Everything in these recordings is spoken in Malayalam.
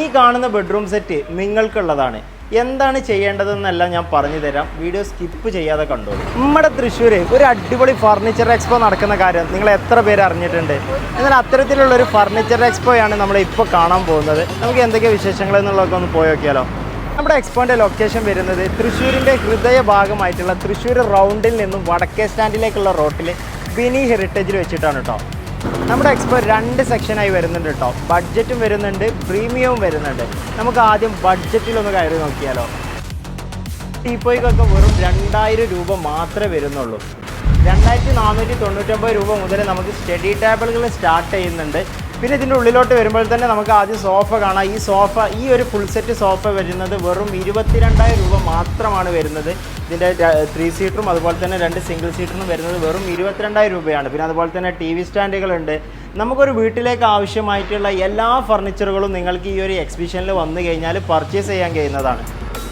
ഈ കാണുന്ന ബെഡ്റൂം സെറ്റ് നിങ്ങൾക്കുള്ളതാണ്. എന്താണ് ചെയ്യേണ്ടതെന്നെല്ലാം ഞാൻ പറഞ്ഞു തരാം. വീഡിയോ സ്കിപ്പ് ചെയ്യാതെ കണ്ടോളൂ. നമ്മുടെ തൃശ്ശൂർ ഒരു അടിപൊളി ഫർണിച്ചർ എക്സ്പോ നടക്കുന്ന കാര്യം നിങ്ങൾ എത്ര പേര് അറിഞ്ഞിട്ടുണ്ട്? എന്നാൽ അത്തരത്തിലുള്ള ഒരു ഫർണിച്ചർ എക്സ്പോയാണ് നമ്മൾ ഇപ്പോൾ കാണാൻ പോകുന്നത്. നമുക്ക് എന്തൊക്കെ വിശേഷങ്ങൾ എന്നുള്ളതൊക്കെ ഒന്ന് പോയി നോക്കിയാലോ. നമ്മുടെ എക്സ്പോന്റെ ലൊക്കേഷൻ വരുന്നത് തൃശ്ശൂരിന്റെ ഹൃദയ ഭാഗമായിട്ടുള്ള തൃശ്ശൂർ റൗണ്ടിൽ നിന്നും വടക്കേ സ്റ്റാൻഡിലേക്കുള്ള റോട്ടിൽ ബിനി ഹെറിറ്റേജിൽ വെച്ചിട്ടാണ് കേട്ടോ നമ്മുടെ എക്സ്പോ രണ്ട് സെക്ഷനായി വരുന്നുണ്ട് കേട്ടോ ബഡ്ജറ്റും വരുന്നുണ്ട് പ്രീമിയവും വരുന്നുണ്ട്. നമുക്ക് ആദ്യം ബഡ്ജറ്റിലൊന്ന് കയറി നോക്കിയാലോ. ടീപ്പോയ്ക്കൊക്കെ വെറും രണ്ടായിരം രൂപ മാത്രമേ വരുന്നുള്ളൂ. രണ്ടായിരത്തി നാനൂറ്റി തൊണ്ണൂറ്റൊമ്പത് രൂപ മുതൽ നമുക്ക് സ്റ്റഡി ടേബിളുകൾ സ്റ്റാർട്ട് ചെയ്യുന്നുണ്ട്. പിന്നെ ഇതിന്റെ ഉള്ളിലോട്ട് വരുമ്പോൾ തന്നെ നമുക്ക് ആദ്യം സോഫ കാണാം. ഈ സോഫ ഈ ഒരു ഫുൾ സെറ്റ് സോഫ വരുന്നത് വെറും ഇരുപത്തിരണ്ടായിരം രൂപ മാത്രമാണ് വരുന്നത്. ഇതിന്റെ ത്രീ സീറ്ററും അതുപോലെ തന്നെ രണ്ട് സിംഗിൾ സീറ്ററും വരുന്നത് വെറും ഇരുപത്തിരണ്ടായിരം രൂപയാണ്. പിന്നെ അതുപോലെ തന്നെ ടി വി സ്റ്റാൻഡുകളുണ്ട് നമുക്കൊരു വീട്ടിലേക്ക് ആവശ്യമായിട്ടുള്ള എല്ലാ ഫർണിച്ചറുകളും നിങ്ങൾക്ക് ഈ ഒരു എക്സിബിഷനിൽ വന്നു കഴിഞ്ഞാൽ പർച്ചേസ് ചെയ്യാൻ കഴിയുന്നതാണ്.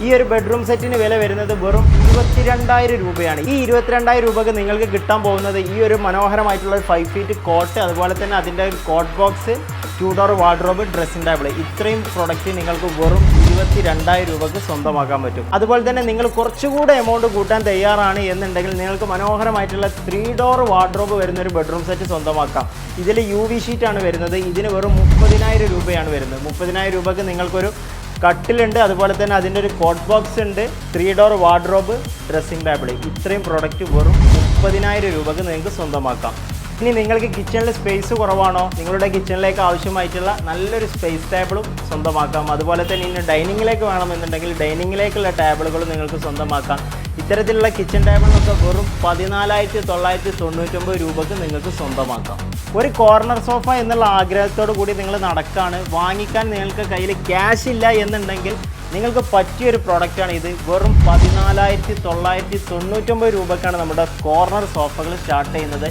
ഈ ഒരു ബെഡ്റൂം സെറ്റിന് വില വരുന്നത് വെറും ഇരുപത്തിരണ്ടായിരം രൂപയാണ്. ഈ ഇരുപത്തിരണ്ടായിരം രൂപക്ക് നിങ്ങൾക്ക് കിട്ടാൻ പോകുന്നത് ഈ ഒരു മനോഹരമായിട്ടുള്ള ഫൈവ് ഫീറ്റ് കോട്ട് അതുപോലെ തന്നെ അതിന്റെ cot box two door wardrobe dressing table ഇത്രയും പ്രൊഡക്റ്റ് നിങ്ങൾക്ക് വെറും ഇരുപത്തി രണ്ടായിരം രൂപക്ക് സ്വന്തമാക്കാൻ പറ്റും. അതുപോലെ തന്നെ നിങ്ങൾ കുറച്ചുകൂടെ എമൗണ്ട് കൂട്ടാൻ തയ്യാറാണ് എന്നുണ്ടെങ്കിൽ നിങ്ങൾക്ക് മനോഹരമായിട്ടുള്ള ത്രീ ഡോർ വാർഡ്രോബ് വരുന്ന ഒരു ബെഡ്റൂം സെറ്റ് സ്വന്തമാക്കാം. ഇതിൽ യു വി ഷീറ്റാണ് വരുന്നത്. ഇതിന് വെറും മുപ്പതിനായിരം രൂപയാണ് വരുന്നത്. മുപ്പതിനായിരം രൂപക്ക് നിങ്ങൾക്കൊരു കട്ടിലുണ്ട് അതുപോലെ തന്നെ അതിന്റെ ഒരു കോട്ട് ബോക്സ് ഉണ്ട് three door wardrobe dressing table ഇത്രയും പ്രോഡക്റ്റ് വെറും മുപ്പതിനായിരം രൂപക്ക് നിങ്ങൾക്ക് സ്വന്തമാക്കാം. ഇനി നിങ്ങൾക്ക് കിച്ചണിൽ സ്പേസ് കുറവാണോ നിങ്ങളുടെ കിച്ചണിലേക്ക് ആവശ്യമായിട്ടുള്ള നല്ലൊരു സ്പേസ് ടേബിളും സ്വന്തമാക്കാം. അതുപോലെ തന്നെ ഇനി ഡൈനിങ്ങിലേക്ക് വേണമെന്നുണ്ടെങ്കിൽ ഡൈനിങ്ങിലേക്കുള്ള ടേബിളുകളും നിങ്ങൾക്ക് സ്വന്തമാക്കാം. ഇത്തരത്തിലുള്ള കിച്ചൺ ടേബിളിനൊക്കെ വെറും പതിനാലായിരത്തി തൊള്ളായിരത്തി തൊണ്ണൂറ്റൊമ്പത് രൂപക്ക് നിങ്ങൾക്ക് സ്വന്തമാക്കാം. ഒരു കോർണർ സോഫ എന്നുള്ള ആഗ്രഹത്തോടു കൂടി നിങ്ങൾ നടക്കാണ്. വാങ്ങിക്കാൻ നിങ്ങൾക്ക് കയ്യിൽ ക്യാഷ് ഇല്ല എന്നുണ്ടെങ്കിൽ നിങ്ങൾക്ക് പറ്റിയൊരു പ്രോഡക്റ്റാണ് ഇത്. വെറും പതിനാലായിരത്തി തൊള്ളായിരത്തി തൊണ്ണൂറ്റൊമ്പത് രൂപക്കാണ് നമ്മുടെ കോർണർ സോഫകൾ സ്റ്റാർട്ട് ചെയ്യുന്നത്.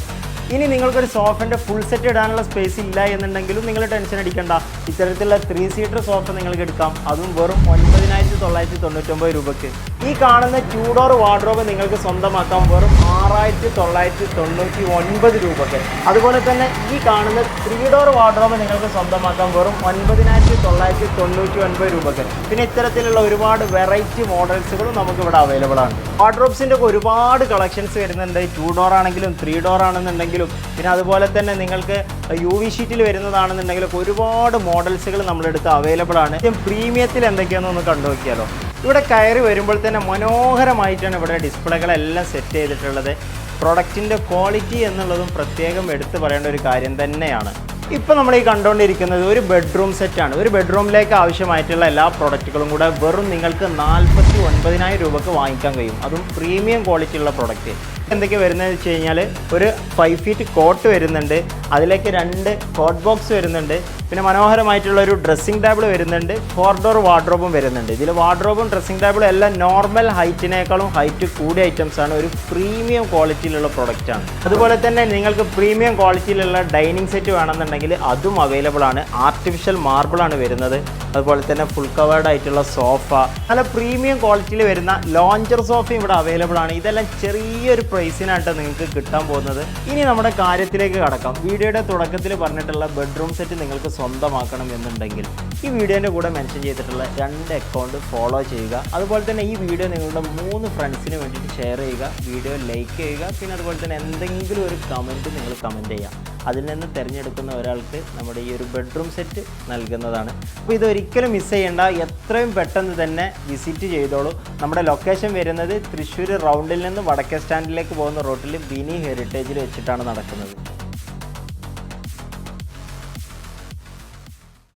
ഇനി നിങ്ങൾക്കൊരു സോഫന്റെ ഫുൾ സെറ്റ് ഇടാനുള്ള സ്പേസ് ഇല്ല എന്നുണ്ടെങ്കിലും നിങ്ങൾ ടെൻഷൻ അടിക്കേണ്ട. ഇത്തരത്തിലുള്ള ത്രീ സീറ്റർ സോഫ നിങ്ങൾക്ക് എടുക്കാം. അതും വെറും ഒൻപതിനായിരത്തി തൊള്ളായിരത്തി തൊണ്ണൂറ്റൊമ്പത് രൂപയ്ക്ക്. ഈ കാണുന്ന ടൂ ഡോർ വാർഡ്രോബ് നിങ്ങൾക്ക് സ്വന്തമാക്കാം. വെറും ആറായിരത്തി തൊള്ളായിരത്തി തൊണ്ണൂറ്റി ഒൻപത് രൂപയ്ക്ക്. അതുപോലെ തന്നെ ഈ കാണുന്ന ത്രീ ഡോർ വാർഡ്രോബ് നിങ്ങൾക്ക് സ്വന്തമാക്കാം. വെറും ഒൻപതിനായിരത്തി തൊള്ളായിരത്തി തൊണ്ണൂറ്റി ഒൻപത് രൂപയ്ക്ക്. പിന്നെ ഇത്തരത്തിലുള്ള ഒരുപാട് വെറൈറ്റി മോഡൽസുകളും നമുക്ക് ഇവിടെ അവൈലബിൾ ആണ് വാർഡ്രോബ്സിന്റെ ഒരുപാട് കളക്ഷൻസ് വരുന്നുണ്ട്. ടൂ ഡോർ ആണെങ്കിലും ത്രീ ഡോർ ആണെന്നുണ്ടെങ്കിലും പിന്നെ അതുപോലെ തന്നെ നിങ്ങൾക്ക് യു വി ഷീറ്റിൽ വരുന്നതാണെന്നുണ്ടെങ്കിലും ഒരുപാട് മോഡൽസുകൾ നമ്മളെടുത്ത് അവൈലബിൾ ആണ്. പ്രീമിയത്തിൽ എന്തൊക്കെയാണെന്ന് ഒന്ന് കണ്ടു നോക്കിയാലോ. ഇവിടെ കയറി വരുമ്പോൾ തന്നെ മനോഹരമായിട്ടാണ് ഇവിടെ ഡിസ്പ്ലേകളെല്ലാം സെറ്റ് ചെയ്തിട്ടുള്ളത്. പ്രൊഡക്റ്റിന്റെ ക്വാളിറ്റി എന്നുള്ളതും പ്രത്യേകം എടുത്തു പറയേണ്ട ഒരു കാര്യം തന്നെയാണ്. ഇപ്പോൾ നമ്മൾ ഈ കണ്ടുകൊണ്ടിരിക്കുന്നത് ഒരു ബെഡ്റൂം സെറ്റാണ് ഒരു ബെഡ്റൂമിലേക്ക് ആവശ്യമായിട്ടുള്ള എല്ലാ പ്രൊഡക്റ്റുകളും കൂടെ വെറും നിങ്ങൾക്ക് നാൽപ്പത്തി ഒൻപതിനായിരം രൂപക്ക് വാങ്ങിക്കാൻ കഴിയും. അതും പ്രീമിയം ക്വാളിറ്റിയുള്ള പ്രൊഡക്റ്റ് എന്തൊക്കെ വരുന്നതെന്ന് വെച്ച് കഴിഞ്ഞാൽ ഒരു ഫൈവ് ഫീറ്റ് കോട്ട് വരുന്നുണ്ട്. അതിലേക്ക് രണ്ട് കോട്ട് ബോക്സ് വരുന്നുണ്ട്. പിന്നെ മനോഹരമായിട്ടുള്ള ഒരു ഡ്രസ്സിംഗ് ടേബിൾ വരുന്നുണ്ട്. ഫോർ ഡോർ വാർഡ്രോബും വരുന്നുണ്ട്. ഇതിൽ വാർഡ്രോബും ഡ്രസ്സിംഗ് ടേബിളും എല്ലാം നോർമൽ ഹൈറ്റിനേക്കാളും ഹൈറ്റ് കൂടിയ ഐറ്റംസ് ആണ്. ഒരു പ്രീമിയം ക്വാളിറ്റിയിലുള്ള പ്രൊഡക്റ്റ് ആണ്. അതുപോലെ തന്നെ നിങ്ങൾക്ക് പ്രീമിയം ക്വാളിറ്റിയിലുള്ള ഡൈനിങ് സെറ്റ് വേണമെന്നുണ്ടെങ്കിൽ അതും അവൈലബിൾ ആണ്. ആർട്ടിഫിഷ്യൽ മാർബിൾ ആണ് വരുന്നത്. അതുപോലെ തന്നെ ഫുൾ കവേർഡ് ആയിട്ടുള്ള സോഫ നല്ല പ്രീമിയം ക്വാളിറ്റിയിൽ വരുന്ന ലോഞ്ചർ സോഫ ഇവിടെ അവൈലബിൾ ആണ്. ഇതെല്ലാം ചെറിയൊരു പ്രൈസിനായിട്ട് നിങ്ങൾക്ക് കിട്ടാൻ പോകുന്നത്. ഇനി നമ്മുടെ കാര്യത്തിലേക്ക് കടക്കാം. വീഡിയോയുടെ തുടക്കത്തിൽ പറഞ്ഞിട്ടുള്ള ബെഡ്റൂം സെറ്റ് നിങ്ങൾക്ക് സ്വന്തമാക്കണം എന്നുണ്ടെങ്കിൽ ഈ വീഡിയോന്റെ കൂടെ മെൻഷൻ ചെയ്തിട്ടുള്ള രണ്ട് അക്കൗണ്ട് ഫോളോ ചെയ്യുക. അതുപോലെ തന്നെ ഈ വീഡിയോ നിങ്ങളുടെ മൂന്ന് ഫ്രണ്ട്സിന് വേണ്ടിയിട്ട് ഷെയർ ചെയ്യുക. വീഡിയോ ലൈക്ക് ചെയ്യുക. പിന്നെ അതുപോലെ തന്നെ എന്തെങ്കിലും ഒരു കമന്റ് നിങ്ങൾ കമന്റ് ചെയ്യുക. അതിൽ നിന്ന് തിരഞ്ഞെടുക്കുന്ന ഒരാൾക്ക് നമ്മുടെ ഈ ഒരു ബെഡ്റൂം സെറ്റ് നൽകുന്നതാണ്. അപ്പോൾ ഇതൊരിക്കലും മിസ് ചെയ്യേണ്ട. എത്രയും പെട്ടെന്ന് തന്നെ വിസിറ്റ് ചെയ്തോളൂ. നമ്മുടെ ലൊക്കേഷൻ വരുന്നത് തൃശ്ശൂർ റൗണ്ടിൽ നിന്ന് വടക്കേ സ്റ്റാൻഡിലേക്ക് പോകുന്ന റോട്ടിൽ ബിനി ഹെറിറ്റേജിൽ വെച്ചിട്ടാണ് നടക്കുന്നത്.